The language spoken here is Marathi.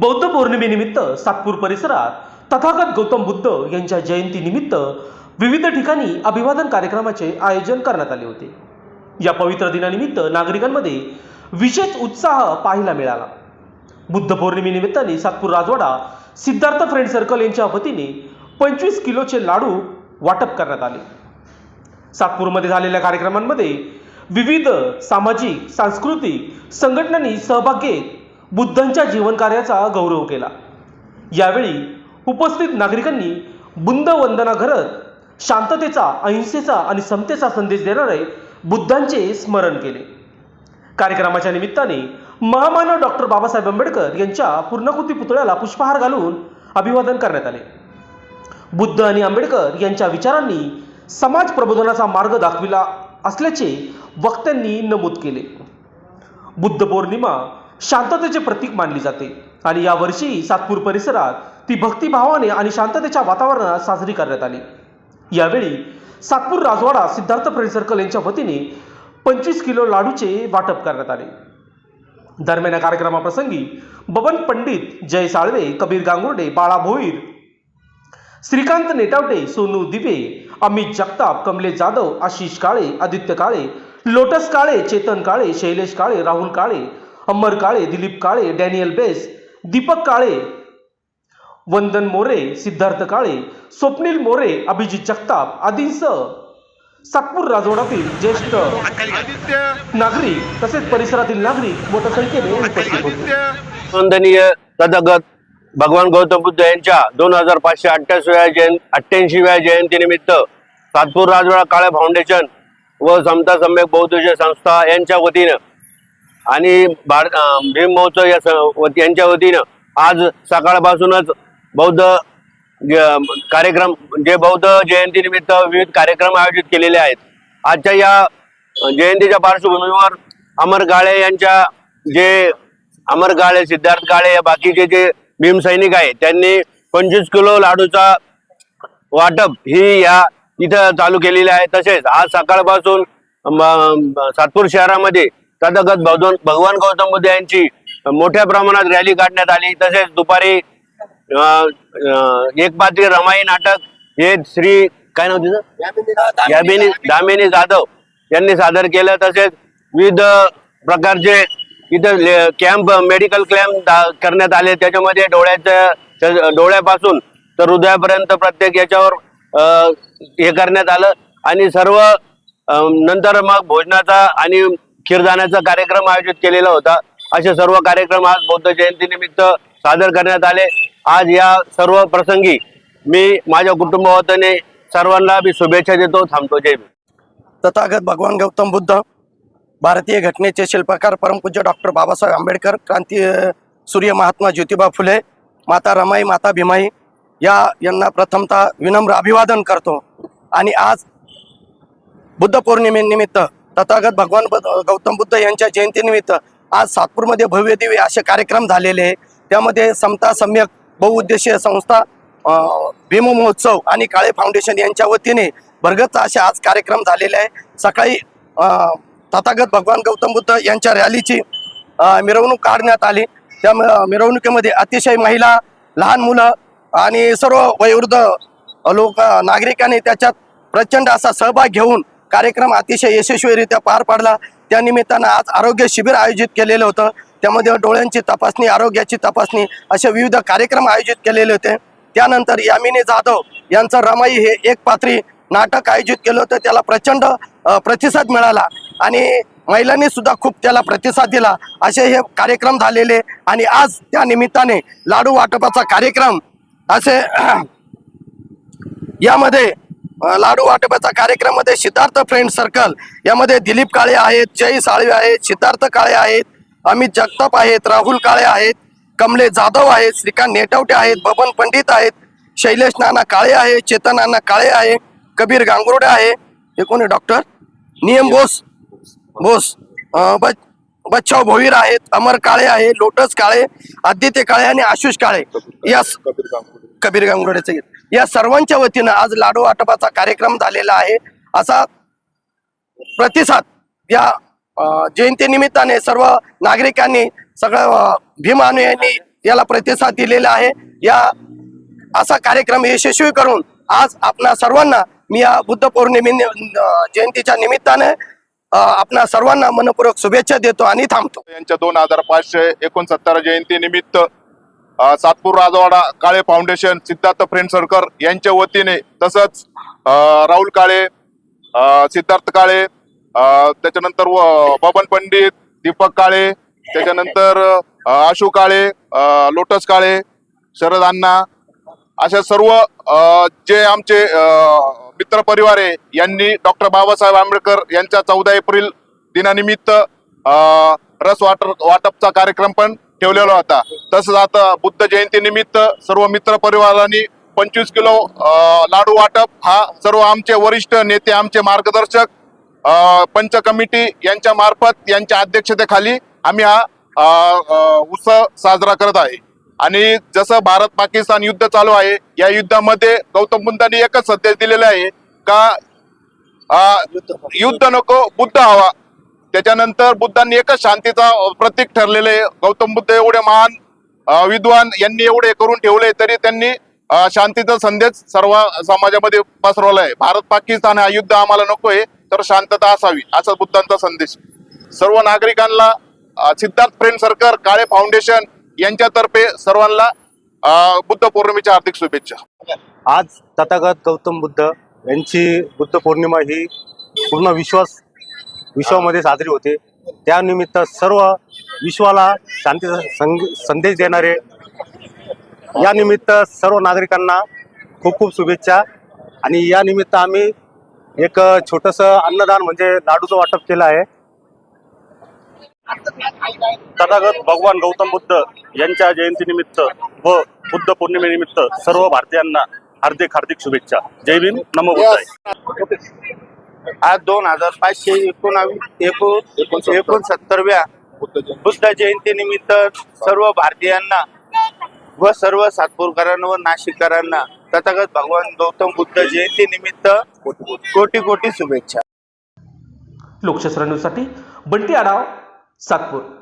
बौद्ध पौर्णिमेनिमित्त सातपूर परिसरात तथागत गौतम बुद्ध यांच्या जयंतीनिमित्त विविध ठिकाणी अभिवादन कार्यक्रमाचे आयोजन करण्यात आले होते. या पवित्र दिनानिमित्त नागरिकांमध्ये विशेष उत्साह पाहायला मिळाला. बुद्ध पौर्णिमेनिमित्ताने सातपूर राजवाडा सिद्धार्थ फ्रेंड सर्कल यांच्या वतीने पंचवीस किलोचे लाडू वाटप करण्यात आले. सातपूरमध्ये झालेल्या कार्यक्रमांमध्ये विविध सामाजिक सांस्कृतिक संघटनांनी सहभाग घेत बुद्धांच्या जीवनकार्याचा गौरव केला. यावेळी उपस्थित नागरिकांनी बुंद वंदना घरत शांततेचा अहिंसेचा आणि समतेचा संदेश देणारे बुद्धांचे स्मरण केले. कार्यक्रमाच्या निमित्ताने महामानव डॉक्टर बाबासाहेब आंबेडकर यांच्या पूर्णकृती पुतळ्याला पुष्पहार घालून अभिवादन करण्यात आले. बुद्ध आणि आंबेडकर यांच्या विचारांनी समाज प्रबोधनाचा मार्ग दाखविला असल्याचे वक्त्यांनी नमूद केले. बुद्ध पौर्णिमा शांततेचे प्रतीक मानली जाते. आणि यावर्षी सातपूर परिसरात ती भक्तिभावाने आणि शांततेच्या वातावरणात साजरी करण्यात आली. यावेळी सातपूर राजवाडा सिद्धार्थ फ्रेंड सर्कल यांच्या वतीने पंचवीस किलो लाडूचे वाटप करण्यात आले. दरम्यान या कार्यक्रमाप्रसंगी बबन पंडित जय साळवे कबीर गांगुर्डे बाळा भोईर श्रीकांत नेटावटे सोनू दिवे अमित जगताप कमलेश जाधव आशिष काळे आदित्य काळे लोटस काळे चेतन काळे शैलेश काळे राहुल काळे अमर काळे दिलीप काळे डॅनियल बेस दीपक काळे वंदन मोरे सिद्धार्थ काळे स्वप्नील मोरे अभिजित जगताप आदींसह सातपूर राजवाडातील ज्येष्ठ नागरिक तसेच परिसरातील नागरिक मोठ्या संख्येने उपस्थित होते. वंदनीय तथागत भगवान गौतम बुद्ध यांच्या दोन हजार पाचशे अठ्ठावीसव्या जयं अठ्ठ्याऐंशीव्या जयंतीनिमित्त सातपूर राजवाडा काळे फाउंडेशन व समता सम्यक बौद्ध संस्था यांच्या वतीनं आणि भारत भीम महोत्सव या स- यांच्या वतीनं आज सकाळपासूनच बौद्ध कार्यक्रम जे बौद्ध जयंतीनिमित्त विविध कार्यक्रम आयोजित केलेले आहेत. आजच्या या जयंतीच्या पार्श्वभूमीवर अमर गाळे यांच्या जे अमर गाळे सिद्धार्थ काळे या बाकीचे जे भीम सैनिक आहेत त्यांनी पंचवीस किलो लाडूचा वाटप ही या इथं चालू केलेली आहे. तसेच आज सकाळपासून सातपूर शहरामध्ये तथागत भगवान भगवान गौतम बुद्ध यांची मोठ्या प्रमाणात रॅली काढण्यात आली. तसेच दुपारी एक पात्री रमाई नाटक हे श्री काय नाव तिचं दामिनी जाधव यांनी सादर केलं. तसेच विविध प्रकारचे इथं कॅम्प मेडिकल कॅम्प करण्यात आले. त्याच्यामध्ये डोळ्याच्या त्या- डोळ्यापासून तर हृदयापर्यंत प्रत्येक याच्यावर हे करण्यात आलं. आणि सर्व नंतर मग भोजनाचा आणि खीरदानाचा कार्यक्रम आयोजित केलेला होता. असे सर्व कार्यक्रम आज बौद्ध जयंतीनिमित्त सादर करण्यात आले. आज या सर्व प्रसंगी मी माझ्या कुटुंबवतीने सर्वांना मी शुभेच्छा देतो. थांबतो. जय तथागत भगवान गौतम बुद्ध भारतीय घटनेचे शिल्पकार परमपूज्य डॉक्टर बाबासाहेब आंबेडकर क्रांती सूर्य महात्मा ज्योतिबा फुले माता रमाई माता भीमाई या यांना प्रथमतः विनम्र अभिवादन करतो. आणि आज बुद्ध पौर्णिमेनिमित्त तथागत भगवान गौतम बुद्ध यांच्या जयंतीनिमित्त आज सातपूरमध्ये भव्य दिव्य असे कार्यक्रम झालेले आहे. त्यामध्ये समता सम्यक बहुउद्देशीय संस्था भीम महोत्सव आणि काळे फाउंडेशन यांच्या वतीने भरगत असे आज कार्यक्रम झालेले आहे. सकाळी तथागत भगवान गौतम बुद्ध यांच्या रॅलीची मिरवणूक काढण्यात आली. त्या मिरवणुकीमध्ये अतिशय महिला लहान मुलं आणि सर्व वयोवृद्ध लोक नागरिकांनी त्याच्यात प्रचंड असा सहभाग घेऊन कार्यक्रम अतिशय यशस्वीरित्या पार पाडला. त्या निमित्तानं आज आरोग्य शिबिर आयोजित केलेलं होतं. त्यामध्ये डोळ्यांची तपासणी आरोग्याची तपासणी असे विविध कार्यक्रम आयोजित केलेले होते. त्यानंतर यामिनी जाधव यांचं रमाई हे एक पात्री नाटक आयोजित केलं होतं. त्याला प्रचंड प्रतिसाद मिळाला आणि महिलांनी सुद्धा खूप त्याला प्रतिसाद दिला. असे हे कार्यक्रम झालेले आणि आज त्या निमित्ताने लाडू वाटपाचा कार्यक्रम असे यामध्ये लाडू वाटपाचा कार्यक्रमामध्ये सिद्धार्थ फ्रेंड सर्कल यामध्ये दिलीप काळे आहेत जय साळवे आहेत सिद्धार्थ काळे आहेत अमित जगताप आहेत राहुल काळे आहेत कमले जाधव आहेत श्रीकांत नेटवटे आहेत बबन पंडित आहेत शैलेश नाना काळे आहे चेतन नाना काळे आहे कबीर गांगुर्डे आहे. हे आहे डॉक्टर? नियम बोस. बोस. अ, बच्चाव भोईर आहेत अमर काळे आहे लोटस काळे आदित्य काळे आणि आशुष काळे. या कबीर गांगुर्डेचे गीत. या सर्वांच्या वतीनं आज लाडू वाटपाचा कार्यक्रम झालेला आहे. असा प्रतिसाद या अ, जयंती निमित्ताने सर्व नागरिकांनी सगळं अ, भीम अनुयांनी याला प्रतिसाद दिलेला आहे. या असा कार्यक्रम यशस्वी करून आज आपणा सर्वांना मी या बुद्ध पौर्णिमे जयंतीच्या निमित्ताने आपणा सर्वांना मनपूर्वक शुभेच्छा देतो आणि थांबतो. यांच्या दोन हजार पाचशे एकोणसत्तर जयंती निमित्त Satpur Rajwada Kale foundation Siddharth friend circle यांच्या वतीने तसंच राहुल काळे सिद्धार्थ काळे अ, त्याच्यानंतर बबन पंडित दीपक काळे त्याच्यानंतर आशू काळे लोटस काळे शरद अण्णा अशा सर्व अ, जे आमचे मित्र परिवारे यांनी डॉक्टर बाबासाहेब आंबेडकर यांच्या चौदा एप्रिल दिनानिमित्त रस वाटर वाटपचा कार्यक्रम पण ठेवलेला होता. तसंच आता बुद्ध जयंतीनिमित्त सर्व मित्र परिवारांनी पंचवीस किलो लाडू वाटप हा सर्व आमचे वरिष्ठ नेते आमचे मार्गदर्शक पंच कमिटी यांच्या मार्फत यांच्या अध्यक्षतेखाली आम्ही हा उत्सव साजरा करत आहे. आणि जसं भारत पाकिस्तान युद्ध चालू आहे या युद्धामध्ये गौतम बुद्धांनी एकच संदेश दिलेला आहे का युद्ध नको बुद्ध हवा. त्याच्यानंतर बुद्धांनी एकच शांतीचा प्रतीक ठरलेले आहे. गौतम बुद्ध एवढे महान विद्वान यांनी एवढे करून ठेवले तरी त्यांनी शांतीचा संदेश सर्व समाजामध्ये पसरवला आहे. भारत पाकिस्तान हा युद्ध आम्हाला नकोय तर शांतता असावी असा बुद्धांचा संदेश. सर्व नागरिकांना Siddharth friend circle Kale foundation यांच्यातर्फे सर्वांना बुद्ध पौर्णिमेच्या हार्दिक शुभेच्छा. आज तथागत गौतम बुद्ध यांची बुद्ध पौर्णिमा ही पूर्ण विश्वास विश्वामध्ये साजरी होते. त्यानिमित्त सर्व विश्वाला शांतीचा संदेश देणारे या निमित्त सर्व नागरिकांना खूप खूप शुभेच्छा. आणि या निमित्त आम्ही एक छोटंसं अन्नदान म्हणजे लाडूचं वाटप केलं आहे. तथागत भगवान गौतम बुद्ध यांच्या जयंतीनिमित्त व बुद्ध पौर्णिमेनिमित्त सर्व भारतीयांना हार्दिक हार्दिक शुभेच्छा. जय भीम. नमो बुद्धाय. आज दोन हजार पाचशे एकोणावीस एको एकोणसत्तरव्या बुद्ध जयंती निमित्त सर्व भारतीयांना व सर्व सातपूरकरांना व नाशिककरांना तथागत भगवान गौतम बुद्ध जयंती निमित्त कोटी कोटी शुभेच्छा. लोकशास्त्र न्यूजसाठी बंटी आढाव. सातपूर.